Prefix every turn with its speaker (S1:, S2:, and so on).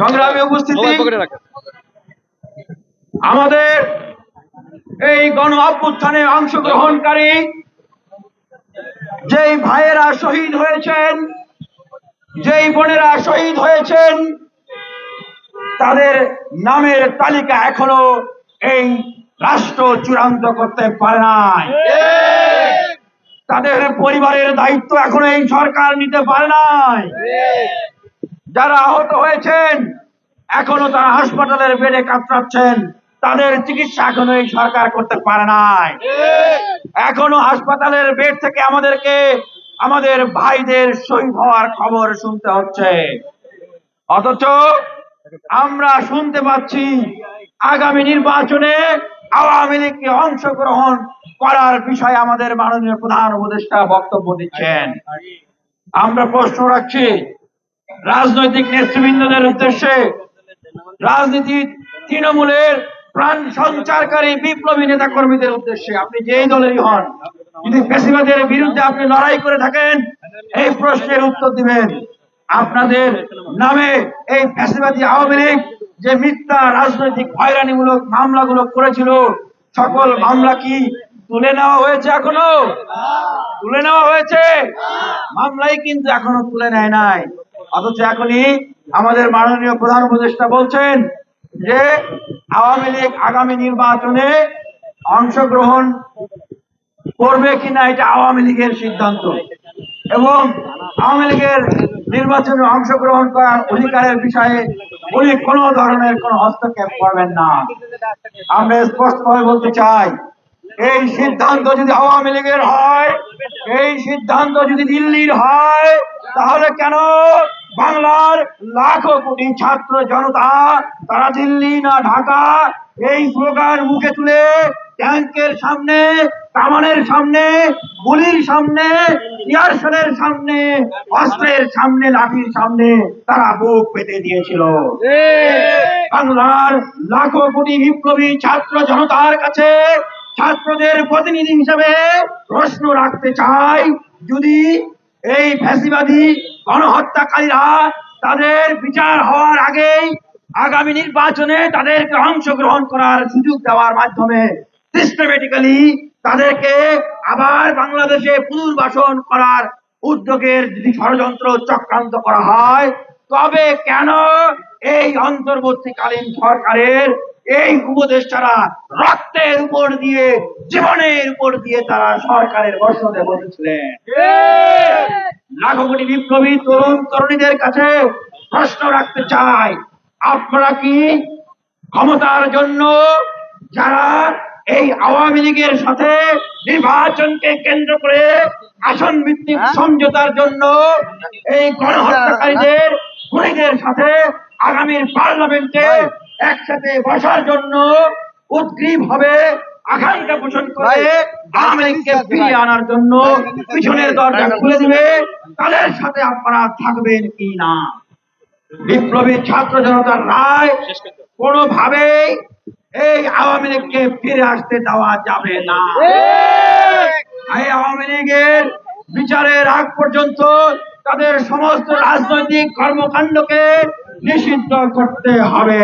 S1: সংগ্রামী উপস্থিতি। আমাদের এই গণ অভ্যুত্থানে অংশগ্রহণকারী যেই ভাইয়েরা শহীদ হয়েছেন যেই বোনেরা শহীদ হয়েছেন তাদের নামের তালিকা এখনও এই রাষ্ট্র চূড়ান্ত করতে পারে নাই। তাদের পরিবারের দায়িত্ব এখনও এই সরকার নিতে পারে নাই। যারা আহত হয়েছেন, এখনও তারা হাসপাতালের বেডে কাতরাচ্ছেন, তাদের চিকিৎসা এখনও এই সরকার করতে পারে নাই। এখনও হাসপাতালের বেড থেকে আমাদেরকে, আমাদের ভাইদের শহীদ হওয়ার খবর শুনতে হচ্ছে। অথচ আমরা শুনতে পাচ্ছি, আগামী নির্বাচনে আওয়ামী লীগকে অংশগ্রহণ করার বিষয়ে আমাদের মাননীয় প্রধান উপদেষ্টা বক্তব্য দিচ্ছেন। আমরা প্রশ্ন রাখছি রাজনৈতিক নেতৃবৃন্দদের উদ্দেশ্যে রাজনীতি তৃণমূলের প্রাণ সঞ্চারকারী বিপ্লবী নেতা কর্মীদের উদ্দেশ্যে আপনি যেই দলেরই হন, যদি ফেসিবাদের বিরুদ্ধে আপনি লড়াই করে থাকেন, এই প্রশ্নের উত্তর দিবেন, আপনাদের নামে এই ফ্যাসিবাদী আওয়ামী লীগ যে মিথ্যা রাজনৈতিক হয়রানিমূলক মামলাগুলো করেছিল, সকল মামলা কি তুলে নেওয়া হয়েছে এখনও? তুলে নেওয়া হয়েছে? মামলাই কিন্তু এখনও তুলে নেয় নাই। অথচ এখনই আমাদের মাননীয় প্রধান উপদেষ্টা বলছেন যে আওয়ামী লীগ আগামী নির্বাচনে অংশগ্রহণ করবে কিনা এটা আওয়ামী লীগের সিদ্ধান্ত। এবং আওয়ামী লীগের নির্বাচনে অংশগ্রহণ করার অধিকারের বিষয়ে উনি কোনো ধরনের কোনো হস্তক্ষেপ করবেন না। আমরা স্পষ্টভাবে বলতে চাই, এই সিদ্ধান্ত যদি আওয়ামী লীগের হয়, এই সিদ্ধান্ত যদি দিল্লির হয়, তাহলে কেন বাংলার লাখো কোটি ছাত্র জনতা, তারা দিল্লি না ঢাকা, এই স্লোগান মুখে তুলে ট্যাঙ্কের সামনে, কামানের সামনে, গুলির সামনে ইয়ারসনের সামনে, অস্ত্রের সামনে, লাঠির সামনে তারা বুক পেতে দিয়েছিল। বাংলার লাখো কোটি বিপ্লবী ছাত্র জনতার কাছে ছাত্রদের প্রতিনিধি হিসেবে প্রশ্ন রাখতে চাই, যদি এই ফ্যাসিবাদী গণহত্যাকারীরা তাদের বিচার হওয়ার আগেই আগামী নির্বাচনে তাদেরকে অংশগ্রহণ করার সুযোগ দেওয়ার মাধ্যমে সিস্টেমেটিক্যালি তাদেরকে আবার বাংলাদেশে পুনর্বাসন করার উদ্যোগের যদি ষড়যন্ত্র চক্রান্ত করা হয় তবে কেন এই অন্তর্বর্তীকালীন সরকারের এই উপদেষ্টারা রক্তের উপর দিয়ে জীবনের উপর দিয়ে তারা সরকারের বসতে বসেছিলেন? লাখো কোটি বিপ্লবী তরুণ তরুণীদের কাছে প্রশ্ন রাখতে চাই আপনারা কি ক্ষমতার জন্য যারা এই আওয়ামী লীগের সাথে নির্বাচনকে কেন্দ্র করে আসন ভিত্তিক সমঝোতার জন্য এই গণহত্যাকারীদের খুনিদের সাথে আগামীর পার্লামেন্টে একসাথে বসার জন্য উদ্গ্রীব হবে আকাঙ্ক্ষা পোষণ করে আওয়ামী লীগকে ফিরিয়ে আনার জন্য পিছনের দরজা খুলে দিবে। তাদের সাথে আপনারা থাকবেন কি না? বিপ্লবী ছাত্র জনতার রায় কোনোভাবেই এই আওয়ামী লীগকে ফিরে আসতে দেওয়া যাবে না। এই আওয়ামী লীগের বিচারের আগ পর্যন্ত তাদের সমস্ত রাজনৈতিক কর্মকাণ্ডকে নিষিদ্ধ করতে হবে।